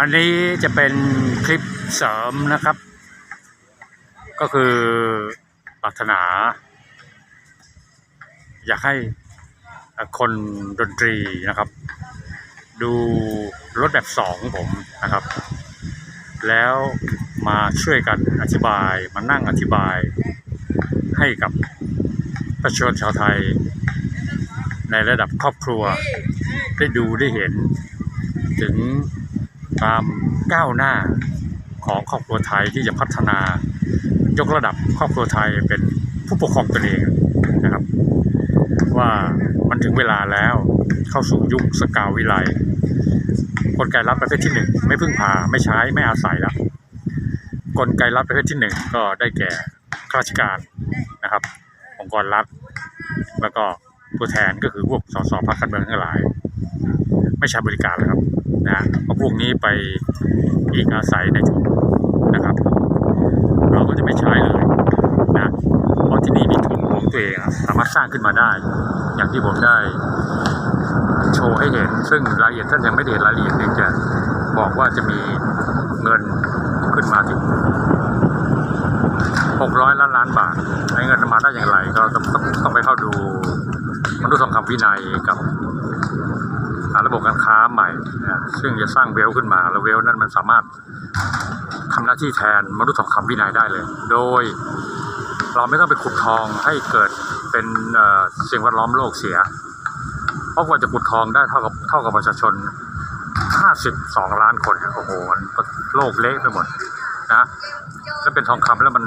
อันนี้จะเป็นคลิปเสริมนะครับ ก็คือปรารถนา อยากให้คนดนตรีนะครับ ดูรถแบบสองของผมนะครับ แล้วมาช่วยกันอธิบาย มานั่งอธิบายให้กับประชาชนชาวไทย ในระดับครอบครัวได้ดูได้เห็นถึง ความก้าวหน้าของครอบครัวไทยที่จะพัฒนายกระดับครอบครัวไทยเป็นผู้ปกครองตนเองนะครับ ว่ามันถึงเวลาแล้วเข้าสู่ยุคสกาววิไลกลไกรัฐประเภทที่หนึ่งไม่พึ่งพาไม่ใช้ไม่อาศัยแล้วกลไกรัฐประเภทที่หนึ่งก็ได้แก่ข้าราชการนะครับ องค์กรรัฐ แล้วก็ตัวแทนก็คือพวกสสพรรคการเมืองทั้งหลาย ไม่ใช้บริการแล้วครับ นะเพราพวกนี้ไปอีกอาศัยในทุนนะครับ เราก็จะไม่ใช้เลยนะเพราะที่นี่มีทุนของตัวเองสามารถสร้างขึ้นมาได้ อย่างที่ผมได้โชว์ให้เห็น ซึ่งรายละเอียดท่านยังไม่ได้เห็นรายละเอียดเพียงแต่บอกว่าจะมีเงินขึ้นมาถึง 600 ล้านล้านบาทไอ้เงินมาได้อย่างไร ก็ต้องต้องต้องไปเข้าดูมนุษย์ทองคำวินัยกับ อ่าระบบการค้าใหม่นะซึ่งจะสร้างเวลขึ้นมา แล้วเวลนั้นมันสามารถทำหน้าที่แทนมนุษย์ทองคำวินัยได้เลย โดย เราไม่ต้องไปขุดทองให้เกิดเป็นเสิ่งแวดล้อมโลกเสีย เพราะกว่าจะขุดทองได้เท่ากับเท่ากับประชาชน 52 ล้านคนโอ้โหมันโลกเละไปหมดนะแล้วเป็นทองคำแล้วมัน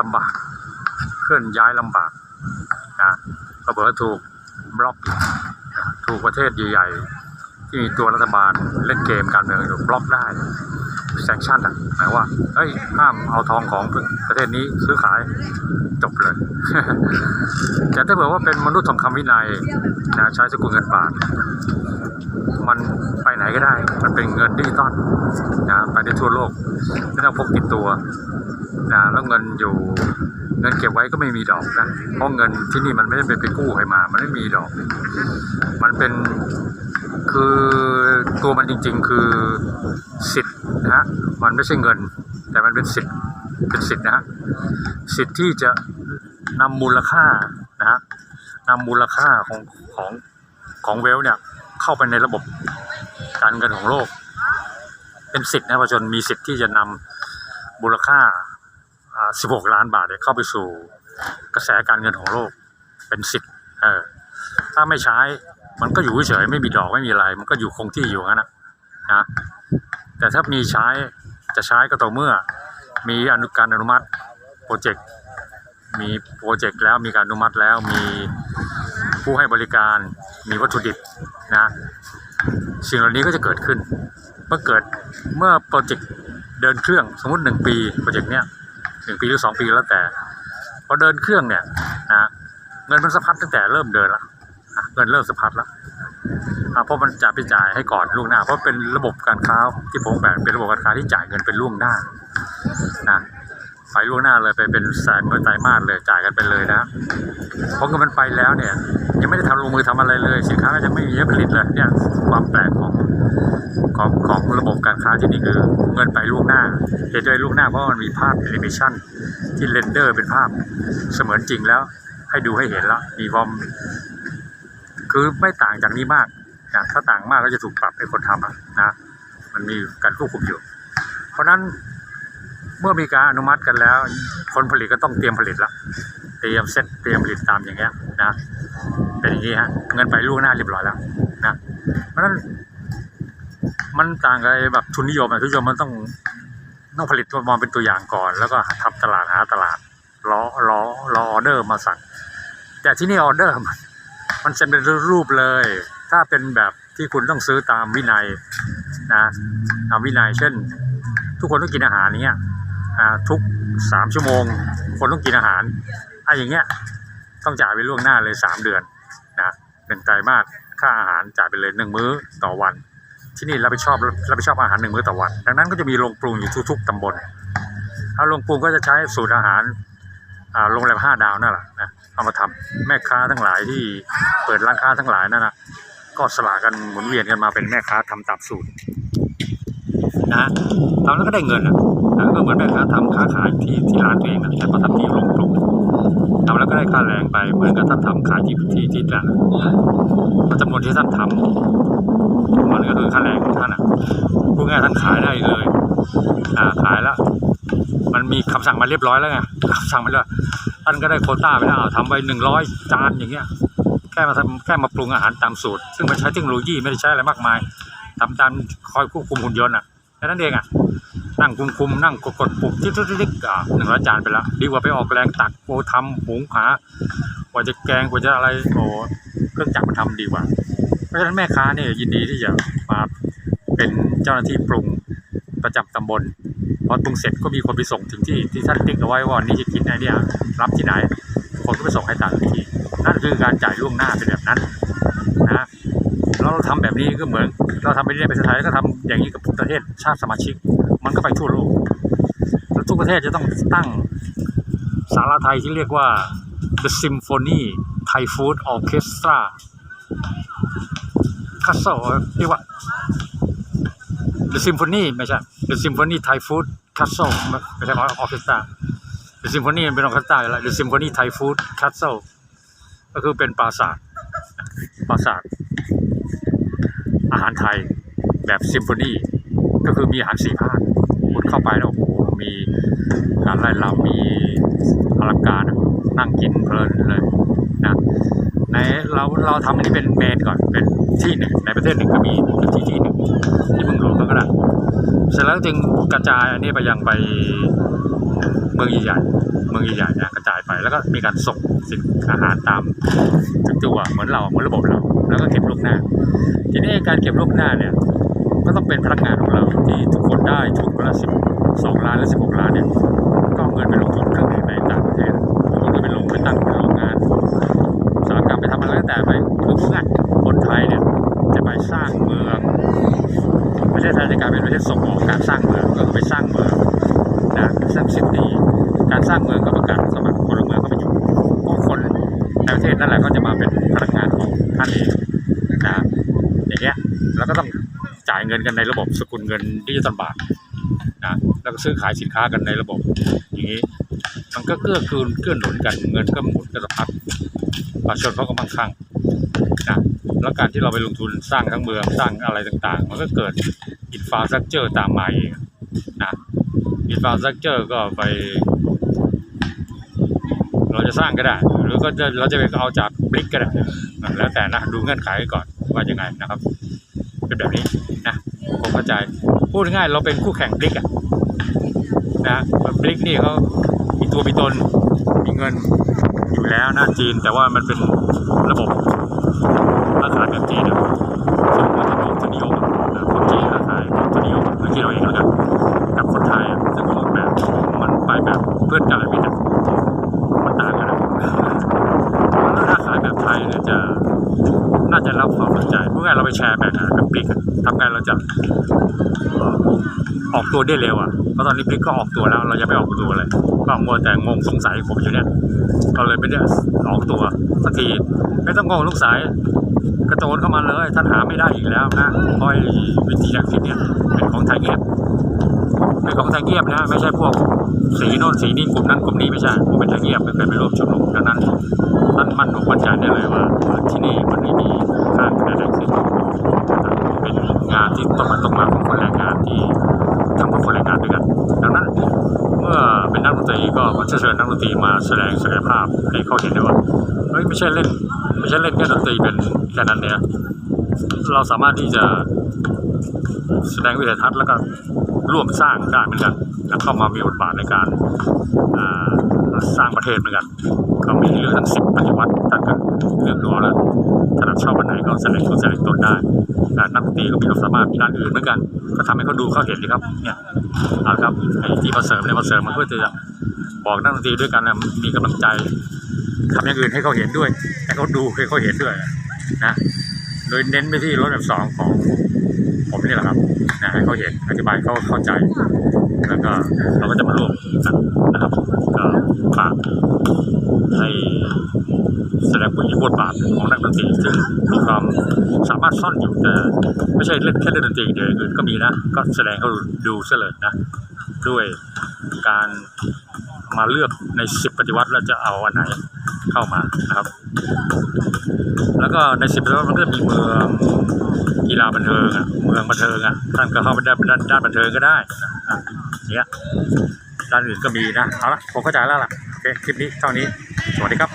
ลำบากเคลื่อนย้ายลำบากนะก็เผื่อถูกบล็อก ถูกประเทศใหญ่ๆที่มีตัวรัฐบาลเล่นเกมการเมืองอยู่บล็อกได้ แซงชั่นอะหมายว่าเฮ้ยห้ามเอาทองของประเทศนี้ซื้อขายจบเลยแต่ถ้าเผื่อว่าเป็นมนุษย์ทองคำวินัยนะใช้สกุลเงินบาท มันไปไหนก็ได้ มันเป็นเงินดิจิตอลนะไปได้ทั่วโลกไม่ต้องพกติดตัวนะแล้วเงินอยู่เงินเก็บไว้ก็ไม่มีดอกนะเพราะเงินที่นี่มันไม่ได้เป็นไปกู้ใครมา มันไม่มีดอก มันเป็น คือตัวมันจริง ๆ คือสิทธิ์นะฮะมันไม่ใช่เงิน แต่มันเป็นสิทธิ์เป็นสิทธิ์นะฮะสิทธิ์ที่จะนำมูลค่านะฮะนำมูลค่าของของของเวลเนี่ยเข้าไปในระบบการเงินของโลก เป็นสิทธิ์นะประชาชนมีสิทธิ์ที่จะนำมูลค่าอ่า 16 ล้านบาทเนี่ยเข้าไปสู่กระแสการเงินของโลก เป็นสิทธิ์เออถ้าไม่ใช้ มันก็อยู่เฉยๆไม่มีดอกไม่มีอะไร มันก็อยู่คงที่อยู่งั้นนะนะแต่ถ้ามีใช้จะใช้ก็ต่อเมื่อ มีอนุการอนุมัติโปรเจกต์มีโปรเจกต์แล้วมีการอนุมัติแล้วมีผู้ให้บริการมีวัตถุดิบนะสิ่งเหล่านี้ก็จะเกิดขึ้น เมื่อเกิดเมื่อโปรเจกต์เดินเครื่องสมมติหนึ่งปีโปรเจกต์เนี้ยหนึ่งปีหรือสองปีแล้วแต่พอเดินเครื่องเนี่ยนะเงินมันสะพัดตั้งแต่เริ่มเดินละอะ เงินเริ่มสะพัดและอะเพราะมันจ่ายไปจ่ายให้ก่อนล่วงหน้า เพราะเป็นระบบการค้าที่ผมแบ่งเป็นระบบการค้าที่จ่ายเงินเป็นล่วงหน้านะไปล่วงหน้าเลยไปเป็นแสนเป็นไตรมาสเลยจ่ายกันไปเลยนะเพราะเงินมันไปแล้วเนี่ย ยังไม่ได้ทำลงมือทำอะไรเลยสินค้าก็ยังไม่มีผลิตเลยเนี่ยความแปลกของของของระบบการค้าที่นี่คือเงินไปล่วงหน้าเหตุใดล่วงหน้าเพราะมันมีภาพแอนิเมชันที่เรนเดอร์เป็นภาพเสมือนจริงแล้ว ให้ดูให้เห็นแล้วมีความ คือไม่ต่างจากนี้มากนะถ้าต่างมากก็จะถูกปรับให้คนทำนะมันมีการควบคุมอยู่ เพราะนั้นเมื่อมีการอนุมัติกันแล้ว คนผลิตก็ต้องเตรียมผลิตละเตรียมเซตเตรียมผลิตตามอย่างเงี้ยนะเป็นอย่างนี้ฮะเงินไปล่วงหน้าเรียบร้อยแล้วนะเพราะฉะนั้นมันต่างกับแบบทุนนิยมทุนนิยมมันต้องต้องผลิตมองเป็นตัวอย่างก่อน แล้วก็ทำตลาดหาตลาดรอรอรอออเดอร์มาสั่งแต่ที่นี่ออเดอร์มัน มันเซ็นเป็นรูปเลย ถ้าเป็นแบบที่คุณต้องซื้อตามวินัยนะตามวินัยเช่น ทุกคนต้องกินอาหารเนี้ยทุกสามชั่วโมง คนต้องกินอาหารอะอย่างเงี้ยต้องจ่ายไปล่วงหน้าเลยสามเดือนนะหนึ่งไตรมาสค่าอาหารจ่ายไปเลยหนึ่งมื้อต่อวัน ที่นี่รับผิดชอบรับผิดชอบอาหารหนึ่งมื้อต่อวัน ดังนั้นก็จะมีโรงปรุงอยู่ทุกๆตำบลถ้าโรงปรุงก็จะใช้สูตรอาหาร โรงแรมห้าดาวนั่นแหละนะเอามาทำแม่ค้าทั้งหลายที่เปิดร้านค้าทั้งหลายนั่นนะก็สละกันหมุนเวียนกันมาเป็นแม่ค้าทำตามสูตรนะฮะทำแล้วก็ได้เงินอะนะก็เหมือนแม่ค้าทำค้าขายที่ที่ร้านตัวเองนะแต่ก็ทำที่โรงปรุงทำแล้วก็ได้ค่าแรงไปเหมือนกับท่านทำขายที่ที่ที่นั่นน่ะจำนวนที่ท่านทำมันก็คือค่าแรงของท่านอะพูดง่ายท่านขายได้เลยอ่าขายแล้ว มันมีคำสั่งมาเรียบร้อยแล้วไงคำสั่งมาแล้วท่านก็ได้โคต้าไปแล้วอ่าทำไปหนึ่งร้อยจานอย่างเงี้ยแค่มาทำแค่มาปรุงอาหารตามสูตร ซึ่งมันใช้เทคโนโลยีไม่ได้ใช้อะไรมากมายทำตามคอยควบคุมหุ่นยนต์อะแค่นั้นเองอะนั่งคุมคุมนั่งกดกดปุ่มติ๊กติ๊กติ๊กอ่าหนึ่งร้อยจานไปแล้วดีกว่าไปออกแรงตักโอทำหุงหากว่าจะแกงกว่าจะอะไรโอ้เครื่องจักรมันทำดีกว่า เพราะฉะนั้นแม่ค้าเนี่ยยินดีที่จะมาเป็นเจ้าหน้าที่ปรุงประจำตำบล พอปรุงเสร็จก็มีคนไปส่งถึงที่ที่ท่านติ๊กเอาไว้ว่านนี้จะกินไอเนี่ยรับที่ไหน คนก็ไปส่งให้ตามที่นั่นคือการจ่ายล่วงหน้าเป็นแบบนั้นนะแล้วเราทำแบบนี้ก็เหมือน เราทำไปเรื่อยไประเทศไทยก็ทำอย่างนี้กับประเทศชาติสมาชิก มันก็ไปทั่วโลกแล้วทุกประเทศจะต้องตั้งสาราไทยที่เรียกว่า The Symphony Thai Food Orchestra คัสโซเรียกว่า The Symphony ไม่ใช่ The Symphony Thai Food Castle ไม่ใช่ของออเคสตรา The Symphony เป็นออเคสตราอยู่แล้ว The Symphony Thai Food Castle ก็คือเป็นปราสาทปราสาทอาหารไทยแบบซิมโฟนีก็คือมีอาหารสี่ภาคคุณเข้าไปแล้วโอ้โหมีการไล่ลำมีอลังการนั่งกินเพลินเลยนะในเราเราทำอันนี้เป็นเมนก่อนเป็นที่หนึ่งในประเทศหนึ่งก็มีที่ที่หนึ่ง ที่เมืองหลวงก็ได้เสร็จแล้วจึงกระจายอันนี้ไปยังไปเมืองใหญ่ๆเมืองใหญ่ๆเนี่ยกระจายไปแล้วก็มีการส่งสินอาหารตามถึงตัวเหมือนเราเหมือนระบบเรา แล้วก็เก็บลูกหน้า ทีนี้การเก็บล่วงหน้าเนี่ยก็ต้องเป็นพนักงานของเราที่ทุกคนได้ทุนคนละสิบสองล้านหรือสิบหกล้านเนี่ยก็เงินไปลงทุนเครื่องดื่มในต่างประเทศเอาเงินไปลงไปตั้งโรงงานสาหกรรมไปทำอะไรแต่ไปคือพูดง่านไทยเนี่ยจะไป สร้างเมืองประเทศไทยจะกลายเป็นประเทศส่งออกการสร้างเมืองก็คือไปสร้างเมืองนะสร้างซิตี้การสร้างเมืองก็ประกาศสมัครพลเมืองเข้ามาอยู่ก็คนในประเทศนั่นแหละก็จะมาเป็นพนักงานของท่านเองนะอย่างเงี้ยแล้วก็ต้องจ่ายเงินกันในระบบสกุลเงินดิจิตอลบาทนะแล้วก็ซื้อขายสินค้ากันในระบบ อย่างนี้ มันก็เกื้อกูลเกื้อหนุนกันเงินก็หมุนกระพัดประชาชนเขาก็มั่งคั่งนะ แล้วการที่เราไปลงทุนสร้างทั้งเมืองสร้างอะไรต่างๆ มันก็เกิดอินฟาสตรักเจอร์ตามมาเองนะอินฟาสตรักเจอร์ก็ไป เราจะสร้างก็ได้ หรือก็จะเราจะไปเอาจากบริกก็ได้แล้วแต่นะดูเงื่อนไขก่อนว่ายังไงนะครับเป็นแบบนี้นะผมเข้าใจพูดง่ายเราเป็นคู่แข่งบริกอะนะบริกนี่เขามีตัวมีตนมีเงินอยู่แล้วนะจีนแต่ว่ามันเป็นระบบ ค้าขายแบบจีนอะซึ่งมันจะมีทุนนิยมคนจีนค้าขายทุนนิยมอะไม่คิดเราเองแล้วกันกับคนไทยซึ่งมองแบบมันไปแบบเพื่อนกันเลยไม่ได้มันต่างกันนะแล้วถ้าขายแบบไทยเนี่ยจะน่าจะรับความสนใจเมื่อไงเราไปแชร์แบบแบบบลิกทำไงเราจะออกตัวได้เร็วอะเพราะตอนนี้บลิกก็ออกตัวแล้ว เราจะไม่ออกตัวเลยก็มัวแต่งงสงสัยผมอยู่เนี่ยก็เลยไม่ได้ออกตัวสักทีไม่ต้องงงลูกสาย กระโจนเข้ามาเลยท่านหาไม่ได้อีกแล้วนะเพอ้วิธีการคิดเนี่ยเป็นของไทยเงียบเป็นของไทยเงียบนะ ไม่ใช่พวกสีโน่นสีนี้กลุ่มนั้นกลุ่มนี้ไม่ใช่ผมเป็นไทยเงียบไม่เคยไปร่วมชุมนุมดังนั้นท่านมั่นอกมั่นใจได้เลยว่าที่นี่มันไม่มีการใดๆขึ้นเป็นงานที่ต้องมาต้องมาของคนแรงงานที่ทำเพื่อคนแรงงานด้วยกันดังนั้นเมื่อเป็นนักดนตรีก็เชิญนักดนตรีมาแสดงศักยภาพให้เขาเห็นได้ว่า เฮ้ยไม่ใช่เล่น ไม่ใช่เล่นแค่ดนตรีเป็นแค่นั้นเนี่ยเราสามารถที่จะแสดงวิสัยทัศน์แล้วก็ร่วมสร้างได้เหมือนกันและเข้ามามีบทบาทในการสร้างประเทศเหมือนกันก็มีเรื่องทั้งสิบปฏิวัติท่านก็เลือกดูเอาแล้วถนัดชอบอันไหนก็แสดงตัวแสดงตนได้นักดนตรีก็มีความสามารถมีด้านอื่นเหมือนกัน ก็ทำให้เขาดูเขาเห็นดีครับเนี่ยเอาครับไอ้ที่มาเสริมเนี่ยมาเสริมมันเพื่อจะบอกนักดนตรีด้วยกันนะมีกำลังใจ ทำอย่างอื่นให้เขาเห็นด้วย ให้เขาดูให้เขาเห็นด้วยนะโดยเน้นไปที่รถแบบสองของผมนี่แหละครับนะให้เขาเห็นอธิบายเขาเข้าใจ แล้วก็เราก็จะมาร่วมกันนะครับก็ฝากให้แสดงบทบทบาทของนักดนตรีซึ่งมีความสามารถซ่อนอยู่แต่ไม่ใช่เล่นแค่เล่นดนตรีเดียวอื่นก็มีนะ ก็แสดงให้ดูเสลยนะ ด้วยการมาเลือกในสิบปฏิวัติแล้วจะเอาอันไหน เข้ามานะครับ แล้วก็ในสิบปฏิวัติมันก็จะมีเมืองกีฬาบันเทิงอะเมืองบันเทิงอะท่านก็เข้าไปด้านด้านด้านบันเทิงก็ได้นะเนี้ยด้านอื่นก็มีนะเอาละผมเข้าใจแล้วล่ะโอเคคลิปนี้เท่านี้สวัสดีครับ